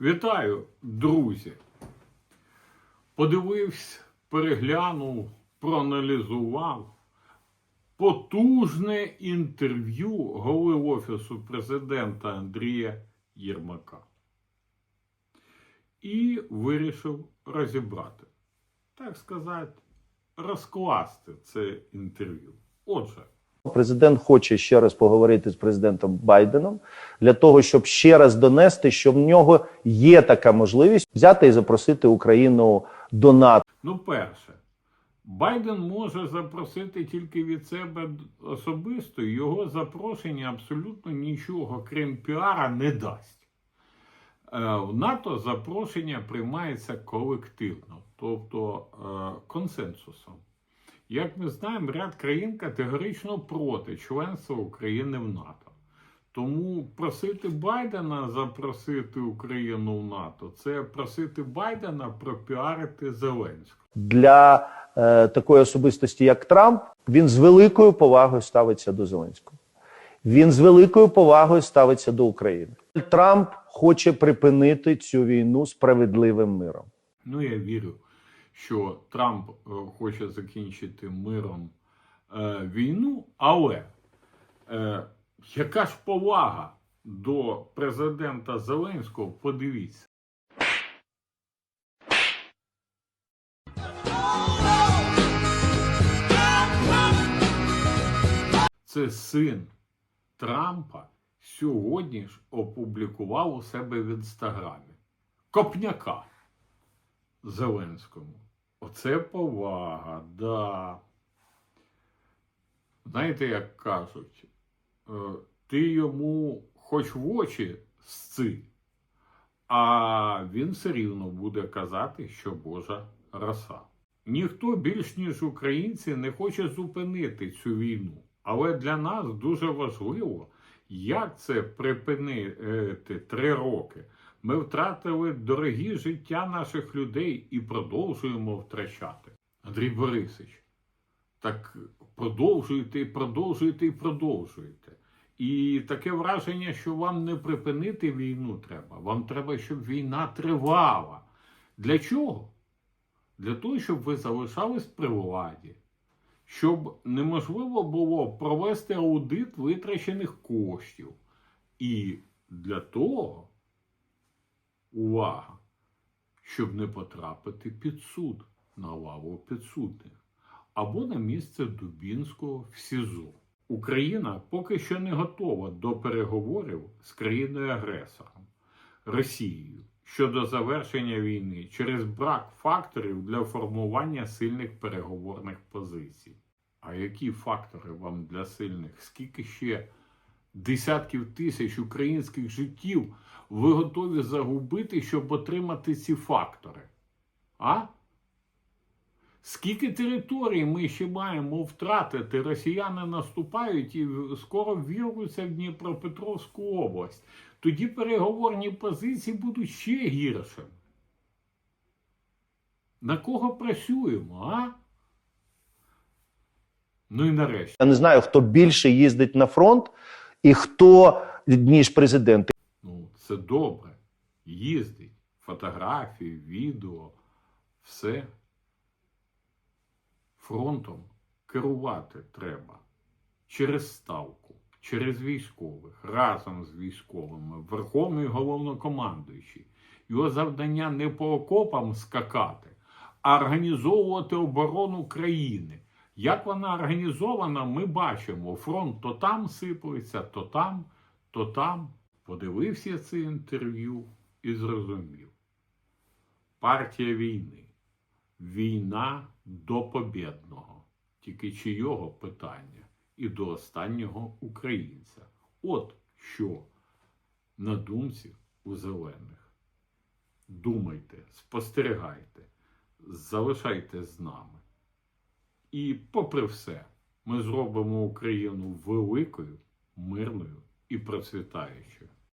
Вітаю, друзі! Подивився, переглянув, проаналізував потужне інтерв'ю голови Офісу президента Андрія Єрмака. І вирішив розібрати, так сказати, розкласти це інтерв'ю. Отже, Президент хоче ще раз поговорити з президентом Байденом для того, щоб ще раз донести, що в нього є така можливість взяти і запросити Україну до НАТО. Ну, перше, Байден може запросити тільки від себе особисто, його запрошення абсолютно нічого, крім піара, не дасть. Е, В НАТО запрошення приймається колективно, тобто е, консенсусом. Як ми знаємо, ряд країн категорично проти членства України в НАТО. Тому просити Байдена запросити Україну в НАТО це просити Байдена пропіарити Зеленського. Для е, такої особистості, як Трамп, він з великою повагою ставиться до Зеленського. Він з великою повагою ставиться до України. Трамп хоче припинити цю війну справедливим миром. Ну, я вірю, що Трамп е, хоче закінчити миром е, війну, але е, яка ж повага до президента Зеленського? Подивіться. Це син Трампа сьогодні ж опублікував у себе в інстаграмі. Копняка. Зеленському. Оце повага, да. Знаєте, як кажуть, е, ти йому хоч в очі сци, а він все рівно буде казати, що Божа роса. Ніхто більш ніж українці не хоче зупинити цю війну. Але для нас дуже важливо, як це припинити три роки. Ми втратили дорогі життя наших людей і продовжуємо втрачати. Андрій Борисович, так продовжуйте, продовжуйте і продовжуйте. І таке враження, що вам не припинити війну треба. Вам треба, щоб війна тривала. Для чого? Для того, щоб ви залишались при владі, щоб неможливо було провести аудит витрачених коштів. І для того, увага, щоб не потрапити під суд на лаву підсудних або на місце Дубінського в СІЗО. Україна поки що не готова до переговорів з країною-агресором Росією щодо завершення війни через брак факторів для формування сильних переговорних позицій. А які фактори вам для сильних? Скільки ще десятків тисяч українських життів ви готові загубити, щоб отримати ці фактори? А? Скільки територій ми ще маємо втратити? Росіяни наступають і скоро вірвуться в Дніпропетровську область. Тоді переговорні позиції будуть ще гіршими. На кого працюємо, а? Ну і нарешті. Я не знаю, хто більше їздить на фронт і хто ніж президент. Ну, це добре. Їздить. Фотографії, відео, все. Фронтом керувати треба через ставку, через військових, разом з військовими, Верховний головнокомандуючий. Його завдання не по окопам скакати, а організовувати оборону країни. Як вона організована, ми бачимо. Фронт то там сиплеться, то там, то там. Подивився це інтерв'ю і зрозумів. Партія війни. Війна до побєдного. Тільки чийого питання і до останнього українця. От що на думці у зелених. Думайте, спостерігайте, залишайте з нами. І, попри все, ми зробимо Україну великою, мирною і процвітаючою.